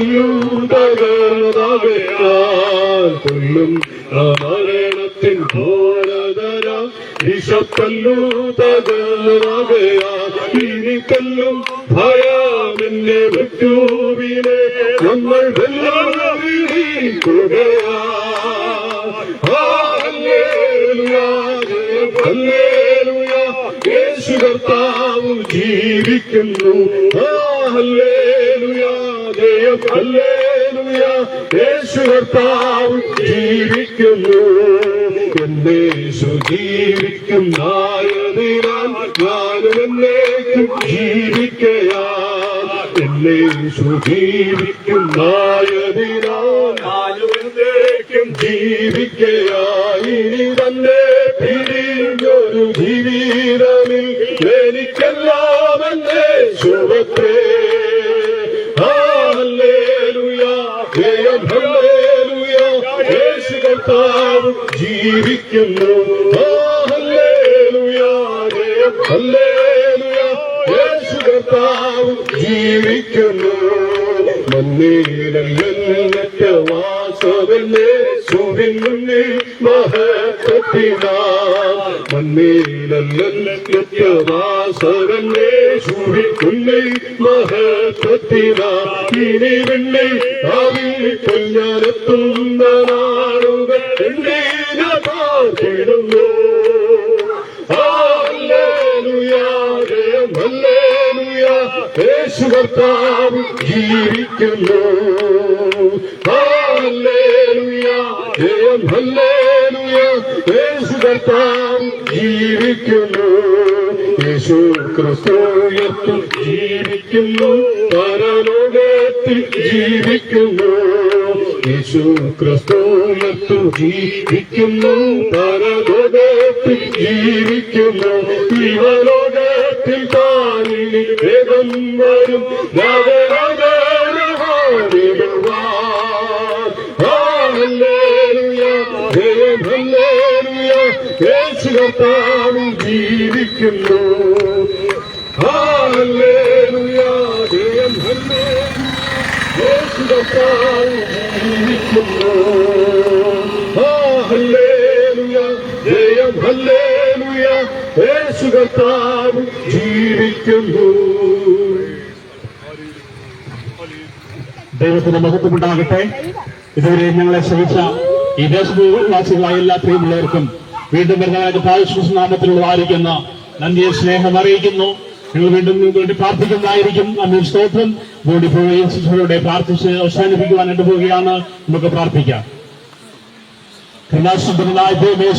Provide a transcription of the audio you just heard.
വിശപ്പല്ലു തകർന്നവയാൽ കൊല്ലും ആ മരണത്തിൻ ഘോരതര വിശപ്പല്ലു തകർന്നവയാൽ ഇനി കൊല്ലും ഭയമെന്നെ മറ്റൂവിനെ വെല്ലുവിളിക്കുകയാ യേശു കർത്താവ് ജീവിക്കുന്നു. ഹല്ലേലൂയ. ജയം ഹല്ലേലൂയ യേശു കർത്താവ് ജീവിക്കുന്നു. എന്നേശു ജീവിക്കും നായതിനാൽ ഞാനും എന്നേക്കും ജീവിക്കയാ എന്നേശു ജീവിക്കും നായതിനാൽ ഞാനും എന്നേക്കും ജീവിക്കയായി തന്നെ പിരിഞ്ഞൊരു ജീവിതമിൽ എനിക്കെല്ലാം എന്നേ ശുഭത്തെ ഹല്ലേലൂയ കർത്താവ് ജീവിക്കുന്നു. യേശു കർത്താവ് ജീവിക്കുന്നു. മണ്ണീരല്ലറ്റ വാസവന്നെ സുവിൻ മുന്നിൽ മഹത്വത്തിനാ. വാസവന്നെ സുവിൻ മുന്നിൽ മഹത്വത്തിനാ. ഇനി വെണ്ണി അതിൽ കൊഞ്ഞാനെത്തുന്ന നാടുകൾ എണ്ണീന പാർത്തിടുന്നു ഹല്ലേലൂയ ജയം ഹല്ലേലൂയ യേശു കർത്താവ് ജീവിക്കുന്നു. ഹല്ലേലൂയ ജയം ഹല്ലേലൂയ കർത്താവ് ജീവിക്കുന്നു. യേശു ക്രിസ്തു ഉയർത്തു ജീവിക്കുന്നു. പരലോകത്തിൽ ജീവിക്കുന്നു. യേശു ക്രിസ്തു ഉയർത്തു ജീവിക്കുന്നു. പരലോകത്തിൽ ജീവിക്കുന്നു. ഇവലോകത്തിൽ താനിനി വേഗം വരും. ജയം ഹല്ലേലൂയ. യേശു കർത്താവ് ജീവിക്കുന്നു. ജീവിക്കുന്നു. ജയം ഹല്ലേലൂയ. യേശു കർത്താവ് ജീവിക്കുന്നു. ദൈവത്തിന് മഹത്വമുണ്ടാകട്ടെ. ഇതുവരെ ഞങ്ങളെ ശ്രമിച്ച ഈ ദേശവാസികളായ എല്ലാ പ്രിയമുള്ളവർക്കും വീണ്ടും വരുന്നതായിട്ട് നാമത്തിൽ വാരിക്കുന്ന നന്ദിയെ സ്നേഹം അറിയിക്കുന്നു. നിങ്ങൾ വീണ്ടും നിങ്ങൾക്ക് വേണ്ടി പ്രാർത്ഥിക്കുന്നതായിരിക്കും. നമ്മൾ സ്തോത്രം. ബോഡി പ്രാർത്ഥിച്ച് അവസാനിപ്പിക്കുവാനായിട്ട് പോവുകയാണ്. നമുക്ക് പ്രാർത്ഥിക്കാം. കരുണാസുന്ദരനായ ദൈവമേ